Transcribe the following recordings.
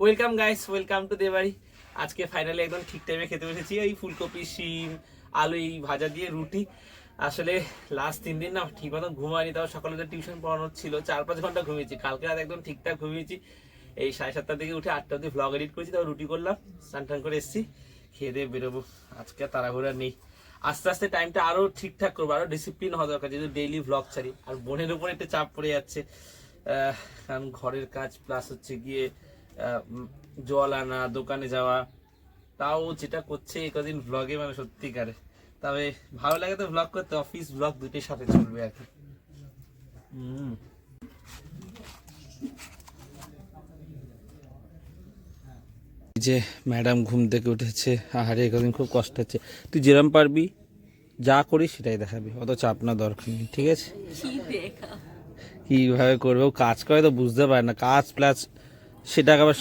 Welcome guys welcome to দেবাড়ি আজকে finally একদম ঠিক টাইমে খেতে বসেছি। এই ফুলকপি, শিম, আলু, এই ভাজা দিয়ে রুটি। আসলে লাস্ট তিন দিন না ঠিক মতো ঘুমাইনি তাও সকালে টিউশন পড়ানোর ছিল। চার পাঁচ ঘণ্টা ঘুমিয়েছি। কালকে রাত একদম ঠিকঠাক ঘুমিয়েছি। এই সাড়ে সাতটার দিকে উঠে আটটা অব্দি ভ্লগ এডিট করেছি, তাও রুটি করলাম, স্নান টান করে এসেছি, খেয়ে দিয়ে বেরোবো। আজকে তাড়াহুড়া নেই। আস্তে আস্তে টাইমটা আরও ঠিকঠাক করব আরও ডিসিপ্লিন হওয়া দরকার, যেহেতু ডেইলি ভ্লগ ছাড়ি। আর বোনের উপর একটা চাপ পড়ে যাচ্ছে। কারণ ঘরের কাজ প্লাস হচ্ছে গিয়ে জল আনা দোকানে যাওয়া। তাও যেটা করছে এই কদিন ভ্লগে মানে সত্যিকারে। তবে ভালো লাগে তো ভ্লগ করতে অফিস ভ্লগ দুটোর সাথে চলবে আর কি। হুম। যে ম্যাডাম ঘুম থেকে উঠেছে আহারে কদিন খুব কষ্ট হচ্ছে। তুই যেরম পারবি যা করিস সেটাই দেখাবি অত চাপ না দরকার নেই ঠিক আছে? কীভাবে করবে ও কাজ করে তো বুঝতে পারে না কাজ প্লাস সেটাকে আবার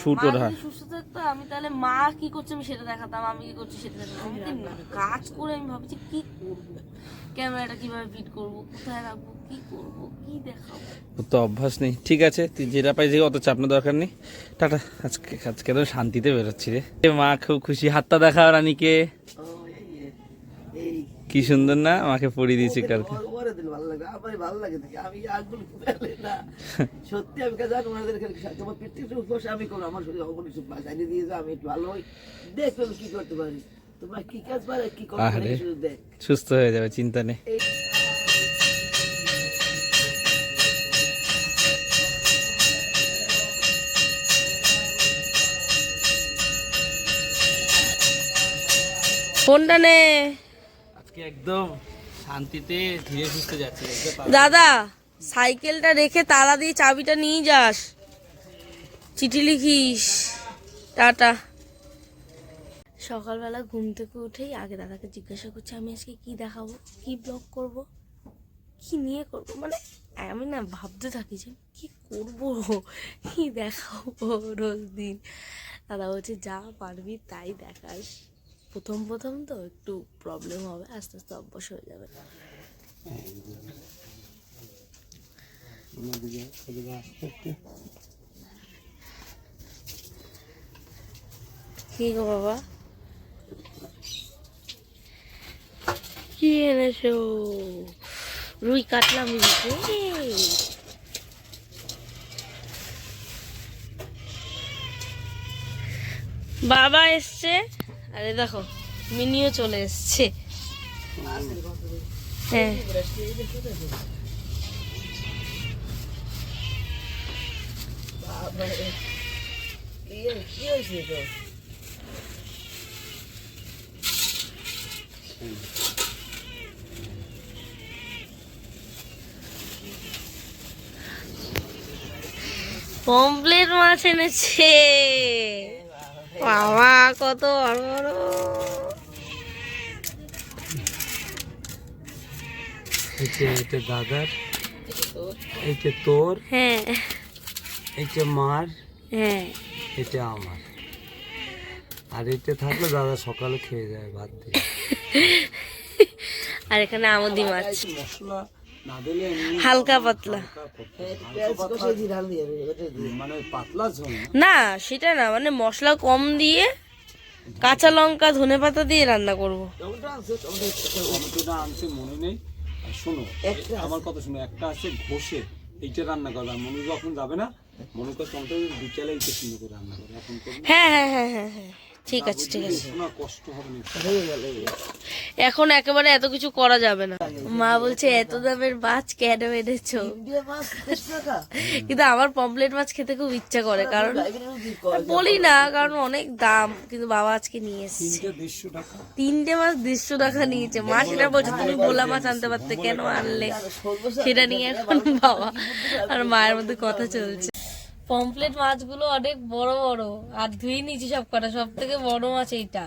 শুট মা ওর হয় সুস্থ থাকতো আমি তাহলে মা কি করছে আমি সেটা দেখাতাম আমি কি করছি সেটা দেখাতাম। না কাজ করে আমি ভাবছি কি করব? ক্যামেরাটা কীভাবে ফিট করব? কোথায় রাখব? কি করব? কি দেখাবো? ওর তো অভ্যাস নেই। ঠিক আছে তুই যেটা পাই যে অত চাপনা দরকার নেই। টাটা আজকে আজকে তো শান্তিতে বেরোচ্ছি রে। মা খুব খুশি। হাতটা দেখা রানীকে। কি সুন্দর না আমাকে পরিয়ে দিয়েছে কালকে। ওরে দিল ভালো লাগে আমার ভালো লাগে দেখি আমি আগুন না সত্যি আমি কাজ জানি ওনাদের তোমার একটু বসে আমি করব আমার শরীর অবন কিছু বাজারে দিয়ে যাও আমি একটু ভালো হই। দেখো আমি কি করতে পারি। তোমরা কি কাজ পারে কি করতে দেখ। সুস্থ হয়ে যাবে চিন্তা নেই। ফোনটা নে। আজকে একদম শান্তিতে ধীরে সুস্থে যাচ্ছি দাদা সাইকেলটা রেখে তালা দিয়ে চাবিটা নিয়ে যাস। চিঠি লিখিস। টাটা। সকালবেলা ঘুম থেকে উঠেই আগে দাদাকে জিজ্ঞাসা করছি আমি আজকে কি দেখাবো? কি ব্লগ করব? কি নিয়ে করব? মানে আমি না ভাবতে থাকি যে কি করব? কি দেখাবো রোজ দিন? দাদা বলছে যা পারবি তাই দেখাস। প্রথম প্রথম তো একটু প্রবলেম হবে আস্তে আস্তে অভ্যাস হয়ে যাবে। কি গো বাবা? কি এনেছো? রুই কাটলাম বাবা এসছে। আরে দেখো মিনিও চলে এসছে। হ্যাঁ। মাছ এনেছে। বাবা কত বড় বড় দাদার এইটা তোর হ্যাঁ। এইটা মার হ্যাঁ। এটা আমার। আর এটা থাকলে দাদা সকালে খেয়ে যায় ভাত দিয়ে। আর এখানে আমদি মাছ। মশলা। হালকা পাতলা। মানে পাতলা ঝোল। না। সেটা না মানে মশলা কম দিয়ে কাঁচা লঙ্কা ধনে পাতা দিয়ে রান্না করব। মনে নেই। শোনো একটা আমার কথা শোনো একটা আছে ঘষে এইটা রান্না করবে। আর মনে যখন যাবে না মনে কর টমেটো বিকেলে এইটা সুন্দর করে রান্না করবে। এখন হ্যাঁ হ্যাঁ হ্যাঁ হ্যাঁ হ্যাঁ। ঠিক আছে ঠিক আছে। গেল এখন একেবারে এত কিছু করা যাবে না। মা বলছে এত দামের মাছ কেন এনেছো? কিন্তু আমার পমপ্লেট মাছ খেতে খুব ইচ্ছা করে কারণ বলি না কারণ অনেক দাম কিন্তু বাবা আজকে নিয়ে এসেছে। তিনটে দেড়শো টাকা। তিনটে মাছ দেড়শো টাকা নিয়েছে। মা সেটা বলছে তুমি ভোলা মাছ আনতে পারতে কেন আনলে? সেটা নিয়ে এখন বাবা আর মায়ের মধ্যে কথা চলছে। পমপ্লেট মাছগুলো অনেক বড় বড়। আর ধুয়ে নিয়েছি সব কটা সব থেকে বড় মাছ এইটা।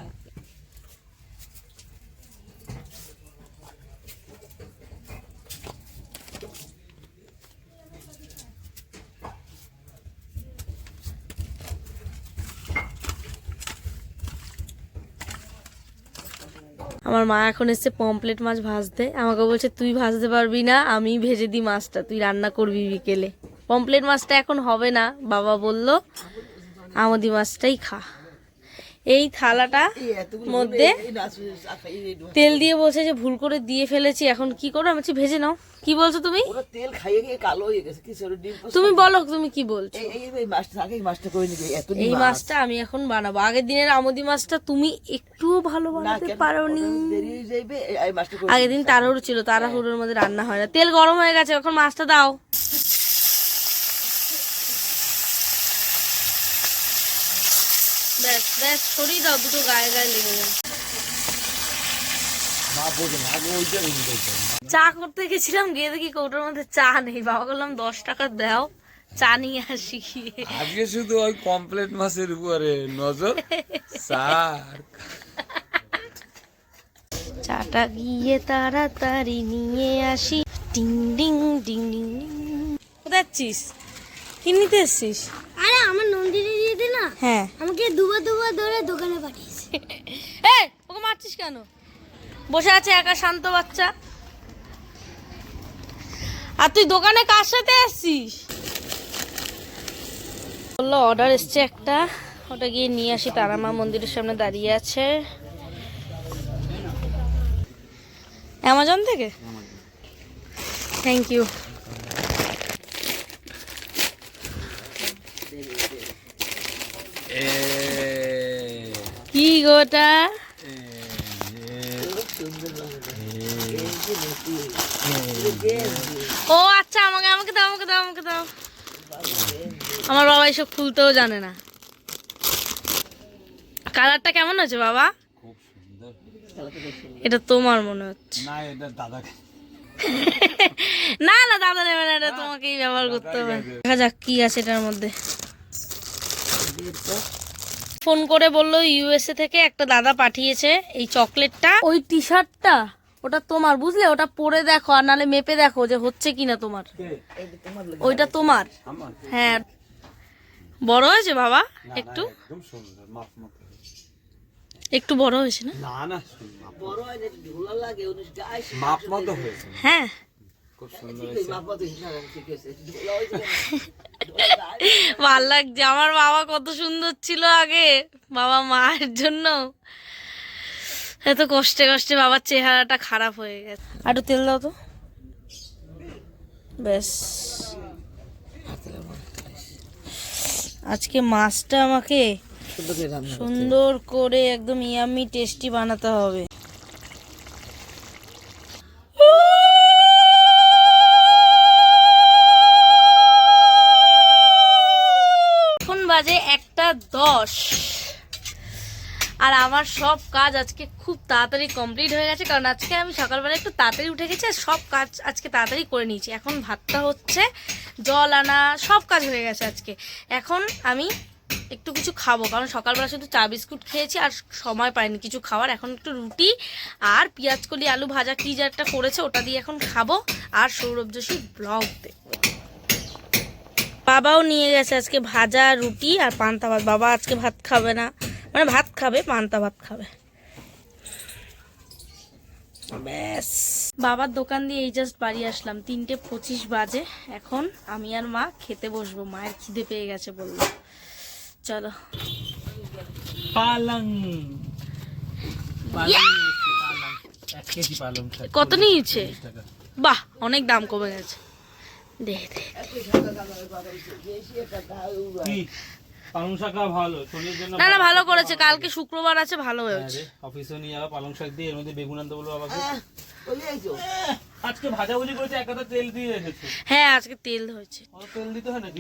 আমার মা এখন এসছে পমপ্লেট মাছ ভাজতে। আমাকে বলছে, তুই ভাজতে পারবি না, আমি ভেজে দিই মাছটা, তুই রান্না করবি বিকেলে। পমপ্লেট মাছটা এখন হবে না বাবা বলল আমদি মাছটাই খা। এই থালাটা মধ্যে তেল দিয়ে বলছে যে ভুল করে দিয়ে ফেলেছি এখন কি করো? আমি ভেজে নাও। কি বলছো তুমি? তেল খাইয়ে গিয়ে কালো হয়ে গেছে তুমি বলো তুমি কি বলছো? এই মাছটা আগে এই মাছটা করে নিবি এত এই মাছটা আমি এখন বানাবো। আগের দিনের আমদি মাছটা তুমি একটুও ভালো বানাতে পারোনি। মাছটা করে আগের দিন তাড়াহুড়ো ছিল তাড়াহুড়োর মধ্যে রান্না হয় না। তেল গরম হয়ে গেছে এখন মাছটা দাও। ব্যাস ব্যাস সরিয়ে দাও দুটো গায়ে গায়ে লেগে যাবে চা করতে গেছিলাম গিয়ে দেখি কৌটোর মধ্যে চা নেই। বাবা বললাম দশ টাকা দাও চা নিয়ে আসি। আজকে শুধু ওই কমপ্লেট মাছের উপরে নজর স্যার চাটা গিয়ে তাড়াতাড়ি নিয়ে আসি। ডিং ডিং ডিং ডিং ডিং। কোথায় যাচ্ছিস? কি নিতে এসছিস? আরে আমার নন্দিনী দিদি না? হ্যাঁ। আমাকে দুবার দুবার ধরে দোকানে পাঠিয়েছে। এই ওকে মারছিস কেন? বসে আছে একা শান্ত বাচ্চা। আর তুই দোকানে কার সাথে এসছিস বলল অর্ডার এসছে একটা। ওটা গিয়ে নিয়ে আসি তারামা মন্দিরের সামনে দাঁড়িয়ে আছে। অ্যামাজন থেকে? থ্যাংক ইউ কি গোটা। ও আচ্ছা আমাকে আমাকে দাও আমাকে দাও আমাকে দাও। আমার বাবা এসব খুলতেও জানে না। কালারটা কেমন আছে বাবা? এটা তোমার মনে হচ্ছে। না এটা না না দাদা নেবে না এটা তোমাকেই ব্যবহার করতে হবে। দেখা যাক কি আছে এটার মধ্যে। ফোন করে বলল ইউএসএ থেকে একটা দাদা পাঠিয়েছে এই চকলেটটা। ওই টি শার্টটা ওটা তোমার বুঝলে? ওটা পরে দেখো আর নালে মেপে দেখো যে হচ্ছে কিনা তোমার। ওইটা তোমার। হ্যাঁ। বড় হয়েছে বাবা? একটু? একদম সুন্দর মাপ মতো একটু বড় হয়েছে না? না না সুন্দর, মাপ- বড় হয় না ঝোলা লাগে উনিশ গায়ে মাপ মতো হয়েছে। হ্যাঁ। খুব সুন্দর ভালো লাগছে। আমার বাবা কত সুন্দর ছিল আগে। বাবা মায়ের জন্য। এত কষ্টে কষ্টে বাবার চেহারাটা খারাপ হয়ে গেছে। আর একটু তেল দাও তো। ব্যাস। আজকে মাছটা আমাকে সুন্দর করে একদম ইয়ামি টেস্টি বানাতে হবে। দশ। আর আমার সব কাজ আজকে খুব তাড়াতাড়ি কমপ্লিট হয়ে গেছে, কারণ আজকে আমি সকালবেলা একটু তাড়াতাড়ি উঠে গেছি আর সব কাজ আজকে তাড়াতাড়ি করে নিয়েছি। এখন ভাতটা হচ্ছে জল আনা, সব কাজ হয়ে গেছে আজকে। এখন আমি একটু কিছু খাব, কারণ সকালবেলা শুধু চা বিস্কুট খেয়েছি আর সময় পাইনি কিছু খাওয়ার। এখন একটু রুটি আর পেঁয়াজ কলি আলু ভাজা, কি যে একটা করেছে ওটা দিয়ে এখন খাব। আর সৌরভ যোশী ব্লগ দেখব। বাবাও নিয়ে গেছে আজকে ভাজা রুটি আর পান্তা ভাত। বাবা আজকে ভাত খাবে না। মানে ভাত খাবে পান্তা ভাত খাবে। ব্যাস। বাবার দোকান দিয়ে এই জাস্ট বাড়ি আসলাম। তিনটে পঁচিশ বাজে। এখন আমি আর মা খেতে বসবো। মায়ের খিদে পেয়ে গেছে বলল। চলো। পালং। কত নিয়েছে? বাহ অনেক দাম কমে গেছে। দে দে কি? পালং শাক ভালো? শরীরের জন্য না না ভালো। করেছে। কালকে শুক্রবার আছে ভালো হয়েছে। অফিসে নিয়ে যাওয়া পালং শাক দিয়ে এর মধ্যে বেগুন আনতে বলব বাবাকে। ওই এই তো করেছে এক কথা তেল দিয়ে রেখেছো। হ্যাঁ আজকে তেল হয়েছে। তেল দিতে হয় নাকি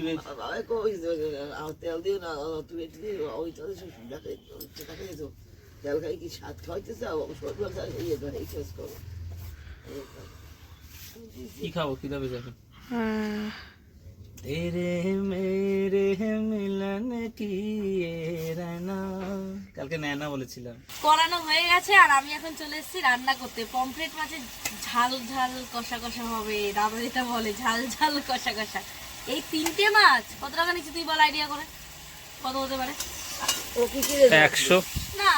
তেল দিও না তুই ওই তো তেল খাই কি স্বাদ ইয়ে করে। কি খাব? কি দাবে যাবে হ্যাঁ তেরে মেরে মিলন কি রানা কালকে নয়না বলেছিলাম। করানো হয়ে গেছে আর আমি এখন চলে এসেছি রান্না করতে। পমফ্রেট মাছের ঝাল ঝাল কষা কষা হবে দাদা যেটা বলে ঝাল ঝাল কষা কষা। এই তিনটে মাছ কত টাকা নিচ্ছে তুই বল আইডিয়া করে? কত হতে পারে? একশো। না।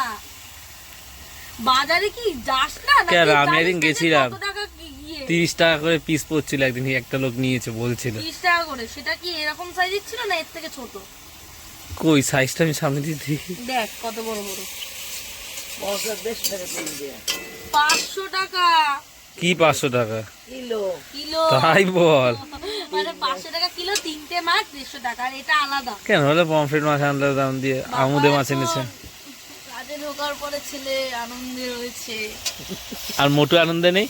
বাজারে কি যাস না আমি একদিন গেছিলাম। কত টাকা তিরিশ টাকা করে পিস পড়ছিল একদিন একটা লোক নিয়েছে বলছিল। তিরিশ টাকা করে? সেটা কি এরকম সাইজের ছিল না এর থেকে ছোট? কই সাইজটা আমি সামনে দিয়ে দেখি। দেখ কত বড় বড়। পাঁচশো টাকা কি পাঁচশো টাকা? কিলো। কিলো? তাই বল। মানে পাঁচশো টাকা কিলো তিনটে মাছ দেড়শো টাকা আর এটা আলাদা। কেন হলে পমফ্রেট মাছ আনলে দাম দিয়ে? আমুদে মাছ এনেছে। কাজে ঢোকার পরে ছেলে আনন্দে রয়েছে। আর মোটু আনন্দে নেই?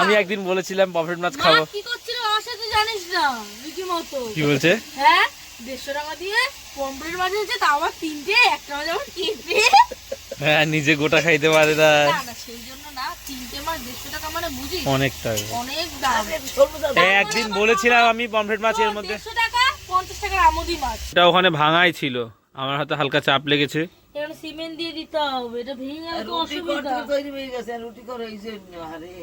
আমি একদিন বলেছিলাম পমফ্রেট মাছ খাব। কি করছিল বাবার সাথে জানিস না রীতিমতো। কি বলছে? হ্যাঁ দেড়শো টাকা দিয়ে পম্পলেট মাছ হচ্ছে তা আবার তিনটে একটা মাছ কেটে। হ্যাঁ নিজে গোটা খাইতে পারে না সেই জন্য না তিনটে মাছ দেড়শো টাকা মানে বুঝিস অনেক টাকা অনেক দাম। একদিন বলেছিলাম আমি পমফ্রেট মাছ এর মধ্যে। দেড়শো টাকা পঞ্চাশ টাকার আমুদি মাছ। এটা ওখানে ভাঙাই ছিল। আমার হাতে হালকা চাপ লেগেছে। এখানে সিমেন্ট দিয়ে দিতে হবে এটা ভেঙে যাবে তো অসুবিধা। তৈরি হয়ে গেছে রুটি করে এই জন্য আরে।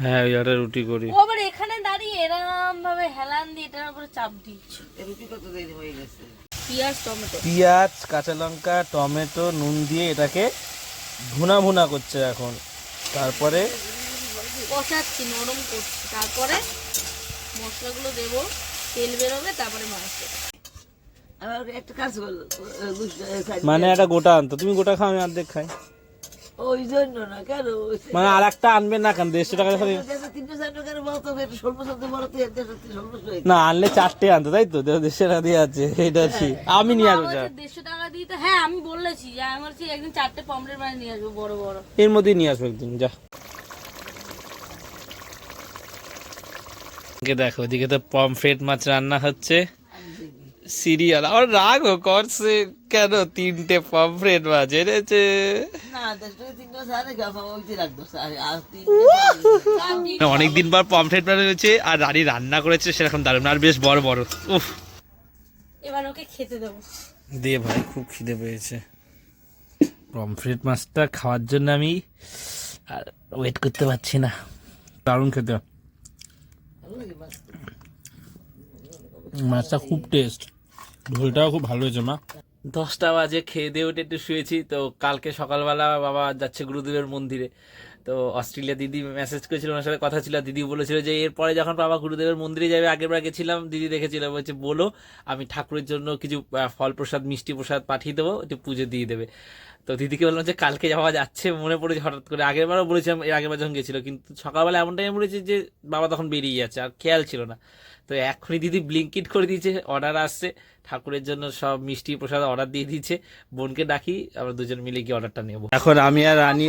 হ্যাঁ ওই একটা রুটি করি। ও আবার এখানে দাঁড়িয়ে এরম ভাবে হেলান দিয়ে এটার উপরে চাপ দিচ্ছ রুটি কত তৈরি হয়ে গেছে? পেঁয়াজ টমেটো। পেঁয়াজ কাঁচা লঙ্কা টমেটো নুন দিয়ে এটাকে ভুনা ভুনা করছে এখন। তারপরে কষাচ্ছি নরম করছি। তারপরে মশলাগুলো দেবো তেল বেরোবে তারপরে মাছ দেবো আমার একটা কাজ করল মানে একটা গোটা আনতো। তুমি গোটা খাও আমি অর্ধেক খাই। ওই জন্য না কেন? মানে আর একটা আনবে না কেন? দেড়শো টাকা করে তো। না আনলে চারটে আনতো তাই তো? দেড়শো টাকা দিয়ে আছে এটা আছে আমি নিয়ে আসব। দেড়শো টাকা দিতে হ্যাঁ আমি বলেছি যে আমার একদিন চারটে পমপ্লেট মাছ নিয়ে আসব বড় বড়। এর মধ্যেই নিয়ে আসব একদিন যা। এদিকে দেখো ওদিকে তো পমফ্রেট মাছ রান্না হচ্ছে। সিরিয়াল। আমার রাগ ও করছে কেন তিনটে পমফ্রেট মাছ এনেছে না দেশ থেকে তিনশো চার টাকা ওইতে রাখব স্যার আর তিনশো অনেকদিন পর পমফ্রেট মাছ হয়েছে আর রানী রান্না করেছে সেরকম দারুণ। আর বেশ বড় বড়। উফ। এবার ওকে খেতে দেবো। দে ভাই খুব খিদে পেয়েছে। পমফ্রেট মাছটা খাওয়ার জন্য আমি আর ওয়েট করতে পারছি না। দারুণ খেতে। মাছটা। খুব টেস্ট ঝোলটাও খুব ভালো হয়েছে, মা। দশটা বাজে, খেয়ে দিয়ে উঠে একটু শুয়েছি। তো কালকে সকালবেলা বাবা যাচ্ছে গুরুদেবের মন্দিরে। তো অস্ট্রেলিয়া দিদি মেসেজ করেছিল, ওনার সাথে কথা ছিল। দিদি বলেছিল যে, এরপরে যখন বাবা গুরুদেবের মন্দিরে যাবে, আগের বার গেছিলাম, দিদি দেখেছিল। বলছে, বলো, আমি ঠাকুরের জন্য কিছু ফল প্রসাদ মিষ্টি প্রসাদ পাঠিয়ে দেবো, একটু পুজো দিয়ে দেবে। তো দিদিকে বললাম যে, কালকে যাওয়া যাচ্ছে, মনে পড়েছে হঠাৎ করে। আগের বারও বলেছিলাম, এর আগের বার যখন গেছিল, কিন্তু সকালবেলা এমন টাইমে বলেছে যে, বাবা তখন বেরিয়ে যাচ্ছে, আর খেয়াল ছিল না। তো এখনই দিদি ব্লিঙ্কিট করে দিয়েছে অর্ডার আসছে। ঠাকুরের জন্য সব মিষ্টি প্রসাদ অর্ডার দিয়ে দিয়েছে। বোনকে ডাকি আমরা দুজন মিলে গিয়ে অর্ডারটা নেব। এখন আমি আর রানী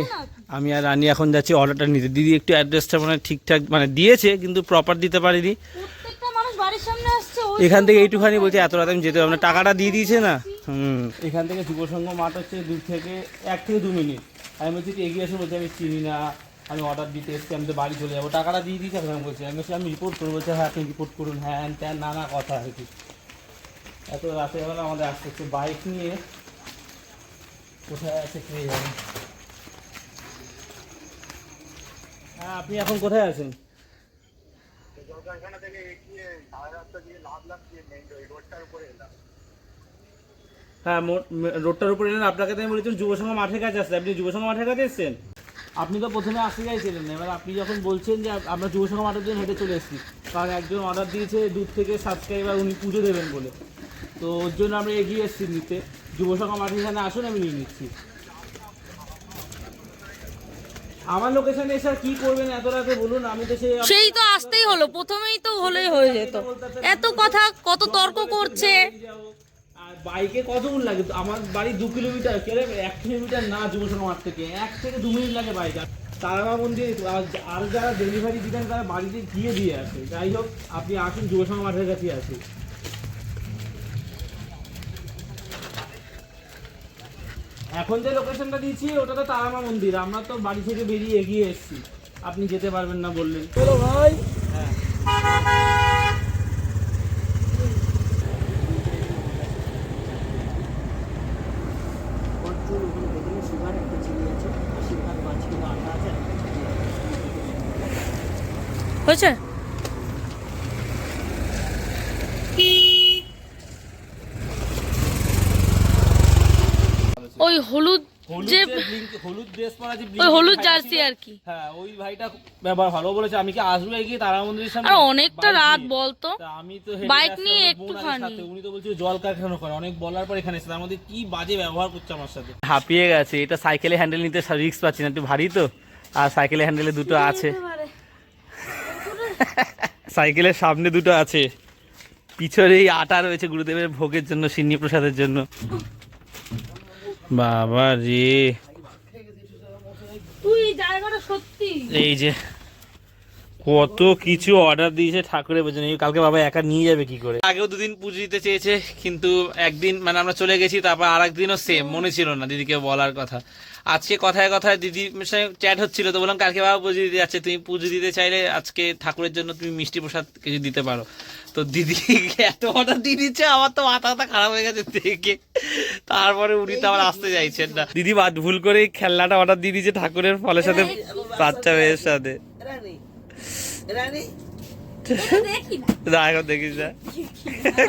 আমি আর রানী এখন যাচ্ছি অর্ডারটা নিতে। দিদি একটু অ্যাড্রেসটা মানে ঠিকঠাক মানে দিয়েছে কিন্তু প্রপার দিতে পারিনি। প্রত্যেকটা মানুষ বাড়ির সামনে আসছে ওই এখান থেকে এইটুখানি বলছে এত রাতে আমি যেতে পারব না। টাকাটা দিয়ে দিয়েছে না? হুম। এখান থেকে যুবসংঘ মাঠ হচ্ছে দূর থেকে এক থেকে দু মিনিট। আমি বলছি এগিয়ে এসে বলছি আমি চিনি না। আমি অর্ডার দিতে এসেছি আমি তো বাড়ি চলে যাব। টাকাটা দিয়ে দিয়েছে এখন আমি বলছি আমি আমি রিপোর্ট করব। বলছি হ্যাঁ আপনি রিপোর্ট করুন। হ্যাঁ হ্যান ত্যান নানা কথা আর কি। এত রাতের বেলা আমাদের আসতে হচ্ছে। বাইক নিয়ে কোথায় আছে কে জানে। হ্যাঁ আপনি এখন কোথায় আছেন? হ্যাঁ রোডটার উপরে এলেন। আপনাকে তো আমি বলেছিলাম যুব সংঘ মাঠের কাছে আসছে আপনি যুব সংঘ মাঠের কাছে এসেছেন? আপনি তো প্রথমে আসতে চাইছিলেন এবার আপনি যখন বলছেন যে আমরা যুব সংঘ মাঠের জন্য হেঁটে চলে এসেছি, কারণ একজন অর্ডার দিয়েছে দূর থেকে সাবস্ক্রাইবার উনি পুজো দেবেন বলে। তো ওর জন্য আমরা এগিয়ে এসেছি নিতে। যুব সংঘ মাঠের এখানে আসুন, আমি নিয়ে নিচ্ছি। আমার লোকেশনে এসে কি করবেন এত রাতে বলুন, আমি তো সেই সেই তো আসতেই হলো, প্রথমেই তো হলেই হয়ে যেত। এত কথা, কত তর্ক করছে। বাইকে কতক্ষণ লাগে? আমার বাড়ি দু কিলোমিটার কে এক কিলোমিটার না যুবসংঘ মাঠ থেকে, এক থেকে দু মিনিট লাগে বাইক তারামা মন্দির আর- যারা ডেলিভারি দিতেন তারা বাড়িতে গিয়ে দিয়ে আসে। যাই হোক, আপনি আসুন যুবসংঘ মাঠের কাছে আসুন। এখন যে লোকেশনটা দিয়েছি, ওটা তো তারামা মন্দির। আমরা তো বাড়ি থেকে বেরিয়ে এগিয়ে এসেছি। আপনি যেতে পারবেন না বললেন। চলো ভাই হ্যাঁ প্রচুর উপরে দেখলে সুগার একটা চিনি আছে আশীর্বাদ পাঁচ কিলো আটা আছে আর একটা চিনি আছে। হয়েছে ওই হলুদ হলুদ যে- যে blink- হলুদ ড্রেস পরা যে ওই হলুদ ভাইটা জার্সি আর কি। হ্যাঁ ওই ভাইটা ব্যাপার ভালো বলেছে। আমি কি আসব এগিয়ে তারা মন্দিরের সামনে? আর অনেকটা রাত বলতো আমি তো বাইক নিয়ে একটুখানি। উনি তো বলছিল জল কারখানা করে অনেক বলার পর এখানে এসে। তার মধ্যে কি বাজে ব্যবহার করছে আমার সাথে। হাঁপিয়ে গেছে এটা সাইকেলে হ্যান্ডেল নিতে রিস্ক পাচ্ছি না একটু ভারী তো। আর সাইকেলের হ্যান্ডেলে দুটো আছে। সাইকেলের সামনে দুটো আছে। পিছনে এই আটা রয়েছে গুরুদেবের ভোগের জন্য সিন্নি প্রসাদের জন্য। বাবা রে। এই যে কত কিছু অর্ডার দিয়েছে ঠাকুরের পেছনে এই কালকে বাবা একা নিয়ে যাবে কি করে আগেও দুদিন পুজো দিতে চেয়েছে কিন্তু একদিন মানে আমরা চলে গেছি তারপর আর একদিনও সেম মনে ছিল না দিদিকে বলার কথা আজকে কথায় কথায় দিদির সঙ্গে চ্যাট হচ্ছিল তো বললাম কালকে বাবা পুজো দিতে যাচ্ছে তুমি পুজো দিতে চাইলে আজকে ঠাকুরের জন্য তুমি মিষ্টি প্রসাদ কিছু দিতে পারো তো দিদি এত অর্ডার দিয়ে দিচ্ছে আমার তো মাথা মাথা খারাপ হয়ে গেছে দেখে তারপরে উনি তো আবার আসতে চাইছেন না দিদি বাদ ভুল করে খেলনাটা অর্ডার দিয়ে দিয়েছে ঠাকুরের ফলের সাথে বাচ্চা মেয়ের সাথে না? এখন দেখিস না।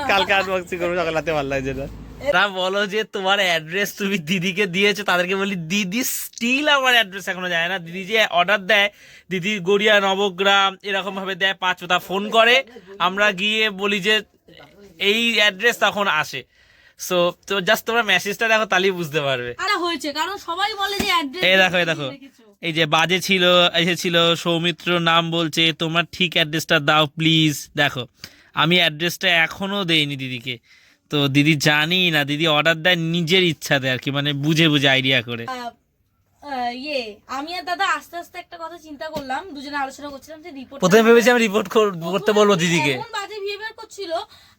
কালকে আনবক্সিং করব সকাল রাতে ভালো লাগছে না। তা বলো যে তোমার অ্যাড্রেস তুমি দিদিকে দিয়েছ তাদেরকে বলি দিদি স্টিল আমার অ্যাড্রেস এখনও যায় না। দিদি যে অর্ডার দেয় দিদি গড়িয়া নবগ্রাম এরকম ভাবে দেয় পাঁচ কথা ফোন করে। আমরা গিয়ে বলি যে এই অ্যাড্রেস তখন আসে। সো তো জাস্ট তোমরা মেসেজটা দেখো তাহলেই বুঝতে পারবে। আরে হয়েছে কারণ সবাই বলে যে অ্যাড্রেস এই দেখো এই দেখো। এই যে বাজে ছিল এসেছিল সৌমিত্র নাম বলছে তোমার ঠিক অ্যাড্রেসটা দাও প্লিজ দেখো আমি অ্যাড্রেসটা এখনও দেইনি দিদিকে। তো দিদি জানি না দিদি অর্ডার দেয় নিজের ইচ্ছাতে আর কি মানে বুঝে বুঝে আইডিয়া করে। ইয়ে আমি আর দাদা আস্তে আস্তে একটা কথা চিন্তা করলাম দুজনে আলোচনা করছিলাম যে রিপোর্ট প্রথমে ভেবেছি আমি রিপোর্ট করতে বলব দিদিকে। এমন বাজে বিহেভিয়ার করছিল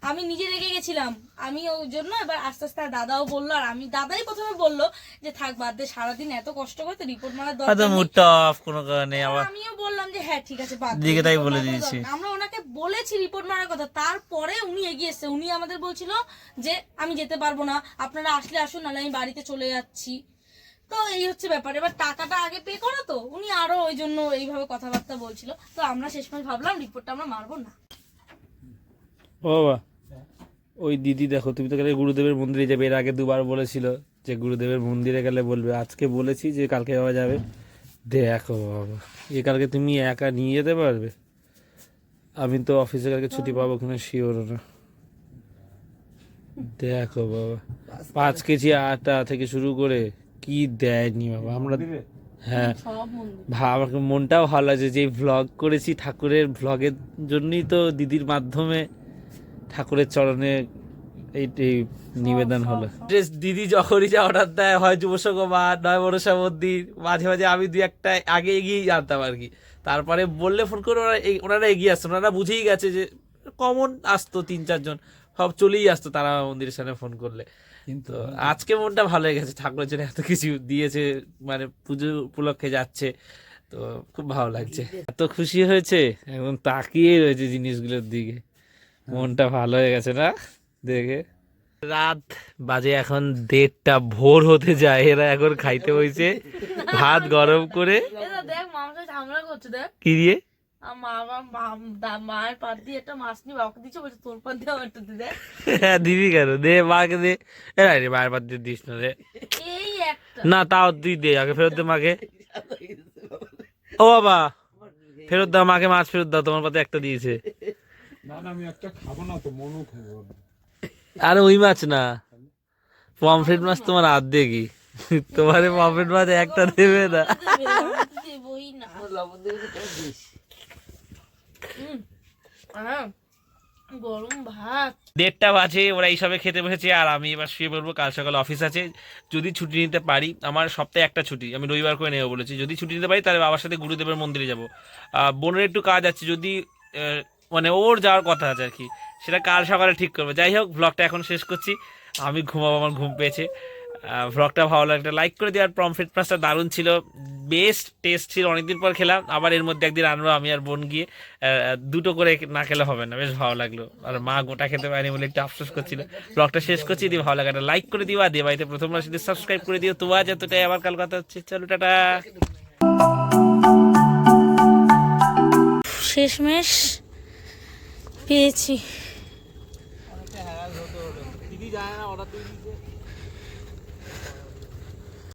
আমি নিজে রেগে গেছিলাম। আমি ওই জন্য এবার আস্তে আস্তে দাদাও বলল আর আমি দাদাই প্রথমে বলল যে থাক বাদ দে সারাদিন এত কষ্ট করে তো রিপোর্ট মারার দরকার নেই। মুডটা অফ কোনো কারণে আবার আমিও বললাম যে হ্যাঁ ঠিক আছে বাদ দিদিকে তাই বলে দিয়েছি। আমরা ওনাকে বলেছি রিপোর্ট মারার কথা তারপরে উনি এগিয়ে এসছে। উনি আমাদের বলছিল যে আমি যেতে পারব না আপনারা আসলে আসুন নাহলে আমি বাড়িতে চলে যাচ্ছি। তো এই হচ্ছে ব্যাপার। এবার টাকাটা আগে পে করো তো। উনি আরও ওই জন্য এইভাবে কথাবার্তা বলছিল। তো আমরা শেষমেশ ভাবলাম রিপোর্টটা আমরা মারবো না। ও বাবা। ওই দিদি দেখো, তুমি তো গেলে গুরুদেবের মন্দিরে যাবে। এর আগে দুবার বলেছিল যে গুরুদেবের মন্দিরে গেলে বলবে। আজকে বলেছি যে কালকে যাওয়া যাবে। দেখো বাবা, এ কালকে তুমি একা নিয়ে যেতে পারবে? আমি তো অফিসে কালকে ছুটি পাবো কিনা শিওর না। দেখো বাবা। পাঁচ কেজি আটা থেকে শুরু করে কি দেয়নি বাবা আমরা হ্যাঁ। সব মন্দির। মনটাও ভালো আছে যে ভ্লগ করেছি ঠাকুরের ভ্লগের জন্যই তো দিদির মাধ্যমে ঠাকুরের চরণে এই এই নিবেদন হলো। দিদি যখনই যা অর্ডার দেয় হয় যুবসংঘ বা নয় মনসা মন্দির মাঝে মাঝে আমি দুই একটা আগে এগিয়ে জানতাম আর কি। তারপরে বললে ফোন করে ওরা ওনারা এগিয়ে আসতো ওনারা বুঝেই গেছে যে কমন আসতো তিন চারজন। সব চলেই আসতো তারা মন্দিরের সামনে ফোন করলে। কিন্তু আজকে মনটা ভালো হয়ে গেছে ঠাকুরের জন্য এত কিছু দিয়েছে মানে পুজো উপলক্ষে যাচ্ছে তো খুব ভালো লাগছে। এত খুশি হয়েছে এখন তাকিয়ে রয়েছে জিনিসগুলোর দিকে। মনটা ভালো হয়ে গেছে না? দেখে। রাত বাজে এখন দেড়টা ভোর হতে যায় এরা এখন খাইতে বইছে ভাত গরম করে। দেখ মামার সাথে ঝামেলা করছে দেখ। কি দিয়ে? মায়ের পাত দিয়ে একটা মাছ নিয়ে বাবাকে দিচ্ছে বলছে তোর পাত দিয়ে আমার একটা হ্যাঁ দিবি কেন? দে মাকে দে। এ রে মায়ের পাত দিয়ে দিস না রে এই একটা। না তাও তুই দে আগে ফেরত দে মাকে। ও বাবা ফেরত দাও মাকে মাছ ফেরত দাও তোমার পাতে একটা দিয়েছে। না না আমি একটা খাব না তো মনও খাব না। আরে ওই মাছ না। পমফ্রেট মাছ তোমার হাত দিয়ে কি তোমার পমফ্রেট মাছ একটা দেবে না দেবই না লবণ দিয়ে দিতে দিস হ্যাঁ, দেড়টা বাজে, ওরা এইসবে খেতে বসেছে, আর আমি এবার শুয়ে পড়ব, কাল সকালে অফিস আছে। যদি ছুটি নিতে পারি, আমার সপ্তাহে একটা ছুটি, আমি রবিবার করে নেব বলেছি। যদি ছুটি নিতে পারি, তাহলে বাবার সাথে গুরুদেবের মন্দিরে যাব। বোনের একটু কাজ আছে, যদি মানে ওর যাওয়ার কথা আছে আর কি, সেটা কাল সকালে ঠিক করব। যাই হোক ব্লগটা এখন শেষ করছি। আমি ঘুমাবো, আমার ঘুম পেয়েছে। ভ্লগটা ভালো লাগলে লাইক করে দেওয়ার প্রমফিট মাছটা দারুণ ছিল। বেস্ট টেস্ট ছিল অনেকদিন পর খেলাম আবার এর মধ্যে একদিন আনব আমি আর বোন গিয়ে দুটো করে না খেলে হবে না বেশ ভালো লাগল। আর মা গোটা খেতে পারেনি বলে একটু আফসোস করছিল। ব্লগটা শেষ করছি দিয়ে ভালো লাগে লাইক করে দিও আর দিয়ে বাড়িতে প্রথমবার যদি সাবস্ক্রাইব করে দিও। তো আজ এতটাই আবার কাল কথা হচ্ছে চলো টাটা। শেষমেশ পেয়েছি। দিদি না।